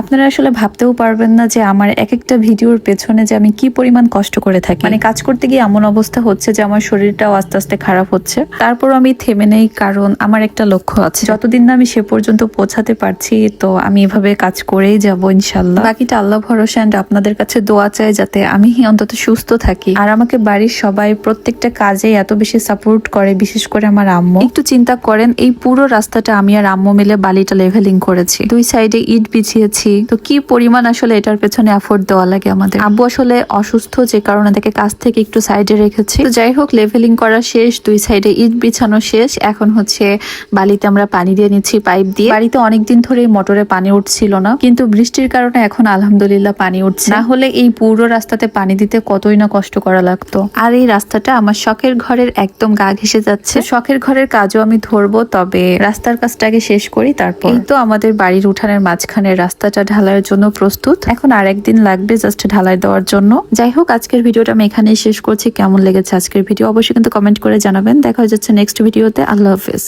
আপনারা আসলে ভাবতেও পারবেন না যে আমার এক একটা ভিডিওর পেছনে যে আমি কি পরিমাণ কষ্ট করে থাকি। মানে কাজ করতে গিয়ে এমন অবস্থা হচ্ছে যে আমার শরীরটাও আস্তে আস্তে খারাপ হচ্ছে। তারপর আমি থেমে নেই, কারণ আমার একটা লক্ষ্য আছে। যতদিন না আমি সে পর্যন্ত পৌঁছাতে পারছি, তো আমি এভাবে কাজ করেই যাব ইনশাল্লাহ বাকিটা আল্লাহ ভরসা অ্যান্ড আপনাদের কাছে দোয়া চাই যাতে আমি অন্তত সুস্থ থাকি। আর আমাকে বাড়ির সবাই প্রত্যেকটা কাজে এত বেশি সাপোর্ট করে, বিশেষ করে আমার আম্মু। একটু চিন্তা করেন, এই পুরো রাস্তাটা আমি আর আম্মু মিলে বালিটা লেভেলিং করেছি। দুই সাইডে ইট বিছিয়েছি তো কি পরিমাণ আসলে এটার পেছনে এফোর্ট দেওয়া লাগে আমাদের? আব্বু আসলে অসুস্থ, যে কারণে তাকে কাজ থেকে একটু সাইডে রেখেছি। তো যাই হোক লেভেলিং করা শেষ, দুই সাইডে ইট বিছানো শেষ। এখন হচ্ছে বালিতে আমরা পানি দিয়ে নিচ্ছি পাইপ দিয়ে। বাড়িতে অনেকদিন ধরে মোটরে পানি উঠছিল না, কিন্তু বৃষ্টির কারণে এখন আলহামদুলিল্লাহ পানি উঠছে। না হলে এই পুরো রাস্তাতে পানি দিতে কতই না কষ্ট করা লাগতো। আর এই রাস্তাটা আমার শখের ঘরের একদম গা ঘেসে যাচ্ছে। শখের ঘরের কাজও আমি ধরবো, তবে রাস্তার কাজটাকে শেষ করি, তারপর। তো আমাদের বাড়ির উঠানের মাঝখানে রাস্তাটা ঢালাইয়ের জন্য প্রস্তুত। এখন আর একদিন লাগবে জাস্ট ঢালাই দেওয়ার জন্য। যাই হোক, আজকের ভিডিওটা আমি এখানেই শেষ করছি। কেমন লেগেছে আজকের ভিডিও অবশ্যই কিন্তু কমেন্ট করে জানাবেন। দেখা হয়ে যাচ্ছে নেক্সট ভিডিওতে। আল্লাহ হাফেজ।